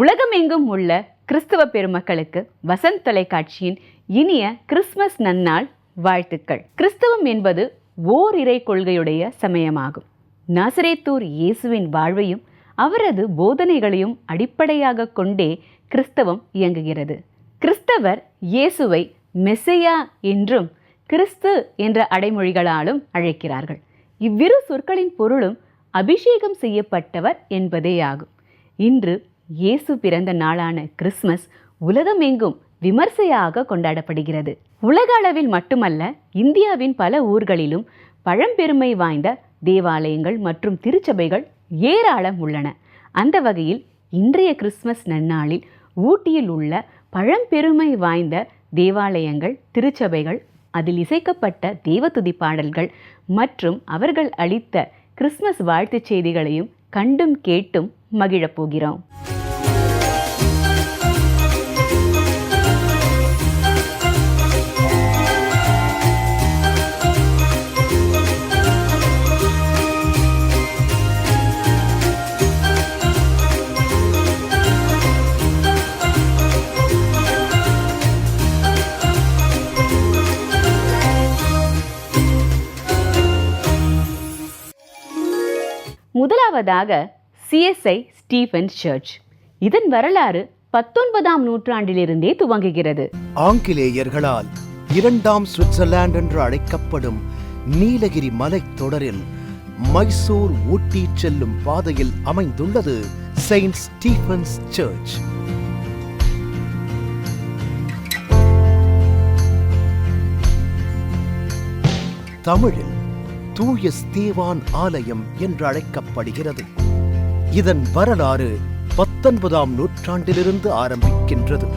உலகமெங்கும் உள்ள கிறிஸ்தவ பெருமக்களுக்கு வசந்த் தொலைக்காட்சியின் இனிய கிறிஸ்மஸ் நன்னாள் வாழ்த்துக்கள். கிறிஸ்தவம் என்பது ஓர் இறை கொள்கையுடைய சமயமாகும். நாசரேத்தூர் இயேசுவின் வாழ்வையும் அவரது போதனைகளையும் அடிப்படையாக கொண்டே கிறிஸ்தவம் இயங்குகிறது. கிறிஸ்தவர் இயேசுவை மெஸ்ஸையா என்றும் கிறிஸ்து என்ற அடைமொழிகளாலும் அழைக்கிறார்கள். இவ்விரு சொற்களின் பொருளும் அபிஷேகம் செய்யப்பட்டவர் என்பதேயாகும். இன்று இயேசு பிறந்த நாளான கிறிஸ்மஸ் உலகமெங்கும் விமர்சையாக கொண்டாடப்படுகிறது. உலக அளவில் மட்டுமல்ல இந்தியாவின் பல ஊர்களிலும் பழம்பெருமை வாய்ந்த தேவாலயங்கள் மற்றும் திருச்சபைகள் ஏராளம் உள்ளன. அந்த வகையில் இன்றைய கிறிஸ்மஸ் நன்னாளில் ஊட்டியில் உள்ள பழம்பெருமை வாய்ந்த தேவாலயங்கள் திருச்சபைகள் அதில் இசைக்கப்பட்ட தேவதுதி பாடல்கள் மற்றும் அவர்கள் அளித்த கிறிஸ்மஸ் வாழ்த்துச் செய்திகளையும் கண்டும் கேட்டும் மகிழப் முதலாவதாக சிஎஸ்ஐ ஸ்டீஃபன் சர்ச் இதன் வரலாறு பத்தொன்பதாம் நூற்றாண்டிலிருந்தே துவங்குகிறது. ஆங்கிலேயர்களால் இரண்டாம் சுவிட்சர்லாந்து என்று அழைக்கப்படும் நீலகிரி மலைத் தொடரில் மைசூர் ஊட்டி செல்லும் பாதையில் அமைந்துள்ளது செயின்ட் ஸ்டீஃபன்ஸ் சர்ச் தமிழில் தூய ஸ்தேவான் ஆலயம் என்று அழைக்கப்படுகிறது. இதன் வரலாறு பத்தொன்பதாம் நூற்றாண்டிலிருந்து ஆரம்பிக்கின்றது.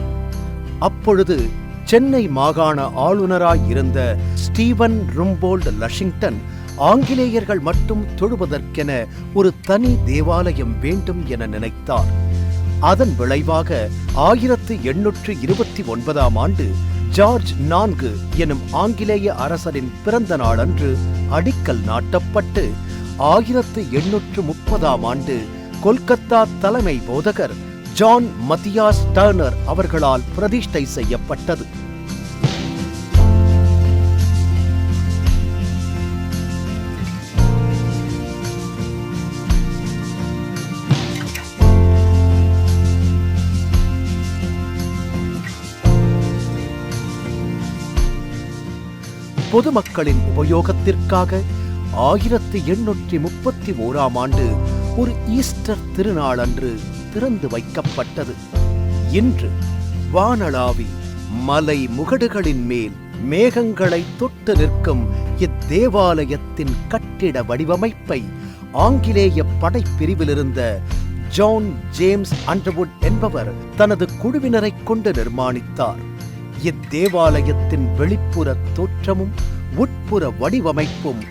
அப்பொழுது சென்னை மாகாண ஆளுநராய் இருந்த ஸ்டீவன் ரும்போல்ட் லஷிங்டன் ஆங்கிலேயர்கள் மட்டும் தொழுவதற்கென ஒரு தனி தேவாலயம் வேண்டும் என நினைத்தார். அதன் விளைவாக ஆயிரத்து எண்ணூற்று இருபத்தி ஒன்பதாம் ஆண்டு ஜார்ஜ் நான்கு எனும் ஆங்கிலேய அரசரின் பிறந்த நாளன்று அடிக்கல் நாட்டப்பட்டு ஆயிரத்து எண்ணூற்று முப்பதாம் ஆண்டு கொல்கத்தா தலைமை போதகர் ஜான் மத்தியாஸ் டர்னர் அவர்களால் பிரதிஷ்டை செய்யப்பட்டது. பொதுமக்களின் உபயோகத்திற்காக ஆயிரத்தி எண்ணூற்றி முப்பத்தி ஓராம் ஆண்டு ஒரு ஈஸ்டர் திருநாள் அன்று திறந்து வைக்கப்பட்டது. இன்று வானளாவி மலை முகடுகளின் மேல் மேகங்களை தொட்டு நிற்கும் இத்தேவாலயத்தின் கட்டிட வடிவமைப்பை ஆங்கிலேய படைப்பிரிவிலிருந்த ஜான் ஜேம்ஸ் அண்டர்வுட் என்பவர் தனது குழுவினரைக் கொண்டு நிர்மாணித்தார். இத்தேவாலயத்தின் வெளிப்புற தோற்றமும் உட்புற வடிவமைப்பும்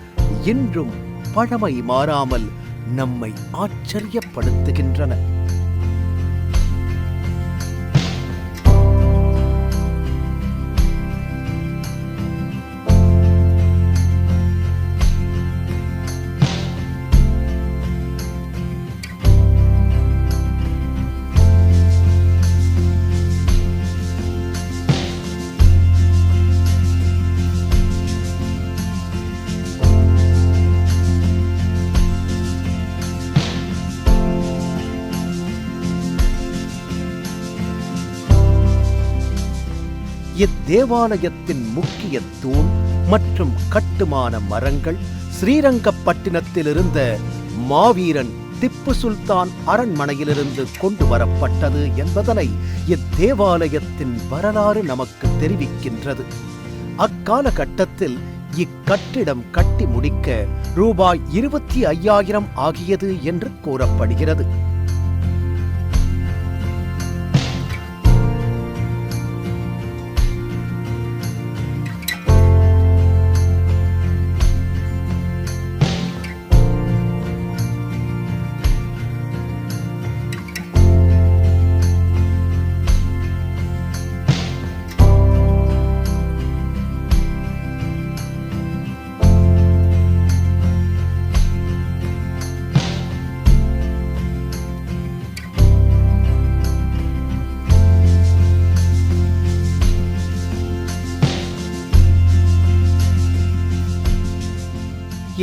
இன்றும் பழமை மாறாமல் நம்மை ஆச்சரியப்படுத்துகின்றன. இத்தேவாலயத்தின் முக்கிய தூண் மற்றும் கட்டுமான மரங்கள் ஸ்ரீரங்கப்பட்டினத்திலிருந்த மாவீரன் திப்பு சுல்தான் அரண்மனையிலிருந்து கொண்டு வரப்பட்டது என்பதனை இத்தேவாலயத்தின் வரலாறு நமக்கு தெரிவிக்கின்றது. அக்காலகட்டத்தில் இக்கட்டிடம் கட்டி முடிக்க ரூபாய் இருபத்தி ஐயாயிரம் ஆகியது என்று கூறப்படுகிறது.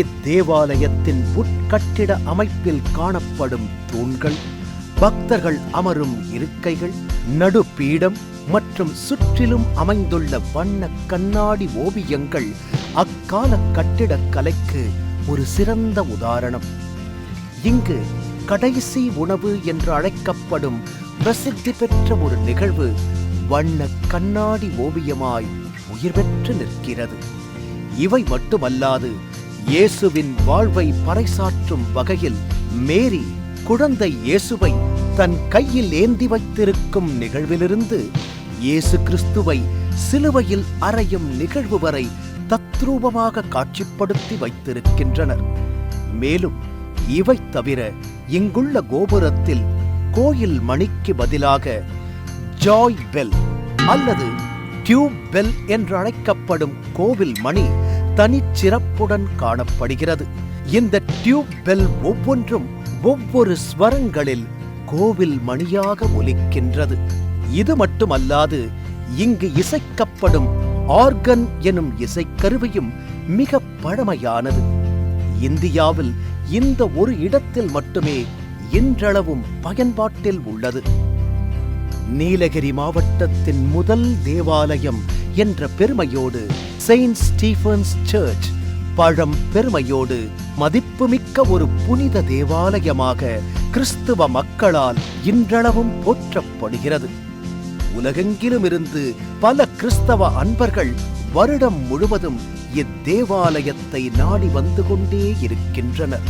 இத்தேவாலயத்தின் உட்கட்டிட அமைப்பில் காணப்படும் தூண்கள் பக்தர்கள் அமரும் இருக்கைகள் நடுப்பீடம் மற்றும் சுற்றிலும் அமைந்துள்ள வண்ண கண்ணாடி ஓவியங்கள் அக்கால கட்டிடக்கலைக்கு ஒரு சிறந்த உதாரணம். இங்கு கடைசி உணவு என்று அழைக்கப்படும் பிரசித்தி பெற்ற ஒரு நிகழ்வு வண்ண கண்ணாடி ஓவியமாய் உயிர் பெற்று நிற்கிறது. இவை மட்டுமல்லாது இயேசுவின் வாழ்வை பறைசாற்றும் வகையில் மேரி குழந்தை இயேசுவை தன் கையில் ஏந்தி வைத்திருக்கும் நிகழ்விலிருந்து இயேசு கிறிஸ்துவை சிலுவையில் அறையும் நிகழ்வு வரை தத்ரூபமாக காட்சிப்படுத்தி வைத்திருக்கின்றனர். மேலும் இவை தவிர இங்குள்ள கோபுரத்தில் கோயில் மணிக்கு பதிலாக ஜாய் பெல் அல்லது டியூப் பெல் என்று அழைக்கப்படும் கோவில் மணி தனிச்சிறப்புடன் காணப்படுகிறது. இந்த டியூப் பெல் ஒவ்வொன்றும் ஒவ்வொரு ஸ்வரங்களில் கோவில் மணியாக ஒலிக்கின்றது. இது மட்டுமல்லாது இங்கு இசைக்கப்படும் ஆர்கன் எனும் இசைக்கருவியும் மிக பழமையானது. இந்தியாவில் இந்த ஒரு இடத்தில் மட்டுமே இன்றளவும் பயன்பாட்டில் உள்ளது. நீலகிரி மாவட்டத்தின் முதல் தேவாலயம் என்ற பெருமையோடு செயின்ட் ஸ்டீஃபன்ஸ் சர்ச் பழம் பெருமையோடு மதிப்புமிக்க ஒரு புனித தேவாலயமாக கிறிஸ்துவ மக்களால் இன்றளவும் போற்றப்படுகிறது. உலகெங்கிலும் இருந்து பல கிறிஸ்தவ அன்பர்கள் வருடம் முழுவதும் இத்தேவாலயத்தை நாடி வந்து கொண்டே இருக்கின்றனர்.